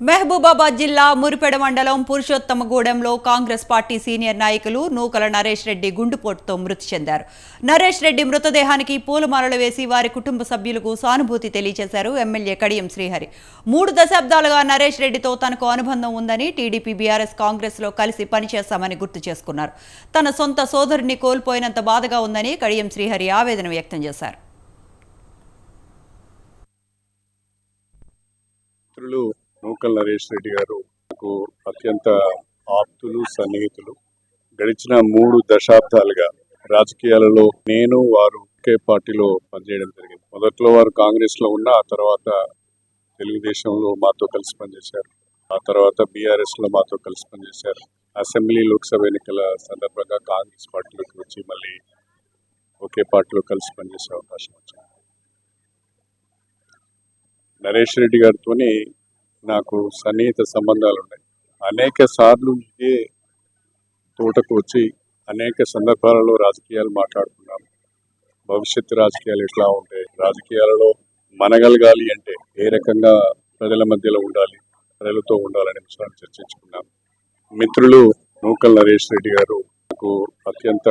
మహబూబాబాద్ జిల్లా మురిపెడ మండలం పురుషోత్తమగూడెంలో Congress party senior నాయకులు నూకల నరేష్ రెడ్డి గుండుపోటుతో మృతి చెందారు. నరేష్ రెడ్డి మృతదేహానికి పూలమాలలు వేసి వారి కుటుంబ సభ్యులకు సానుభూతి తెలియజేశారు ఎమ్మెల్యే కడియం శ్రీహరి. మూడు దశాబ్దాలుగా నరేష్ రెడ్డితో తనకు అనుబంధం ఉందని టీడీపీ బీఆర్ఎస్ కాంగ్రెస్లో కలిసి పనిచేస్తామని గుర్తు చేసుకున్నారు. తన సొంత సోదరుని కోల్పోయినంత బాధగా ఉందని కడియం శ్రీహరి ఆవేదన వ్యక్తం చేశారు. నూకల్ నరేష్ రెడ్డి గారు నాకు అత్యంత ఆప్తులు సన్నిహితులు. గడిచిన మూడు దశాబ్దాలుగా రాజకీయాలలో నేను వారు ఒకే పార్టీలో పనిచేయడం జరిగింది. మొదట్లో వారు కాంగ్రెస్లో ఉన్న ఆ తర్వాత తెలుగుదేశంలో మాతో కలిసి పనిచేశారు. ఆ తర్వాత బీఆర్ఎస్లో మాతో కలిసి పనిచేశారు. అసెంబ్లీ లోక్సభ ఎన్నికల సందర్భంగా కాంగ్రెస్ పార్టీలోకి వచ్చి మళ్ళీ ఒకే పార్టీలో కలిసి పనిచేసే అవకాశం వచ్చింది. నరేష్ రెడ్డి గారితోని నాకు సన్నిహిత సంబంధాలు ఉన్నాయి అనేక సార్లు ఇదే తోటకు వచ్చి అనేక సందర్భాలలో రాజకీయాలు మాట్లాడుకున్నాను. భవిష్యత్తు రాజకీయాలు ఎట్లా ఉంటాయి రాజకీయాలలో మనగలగాలి అంటే ఏ రకంగా ప్రజల మధ్యలో ఉండాలి ప్రజలతో ఉండాలనే విషయాన్ని చర్చించుకున్నాం మిత్రులు నూకల్ నరేష్ రెడ్డి గారు నాకు అత్యంత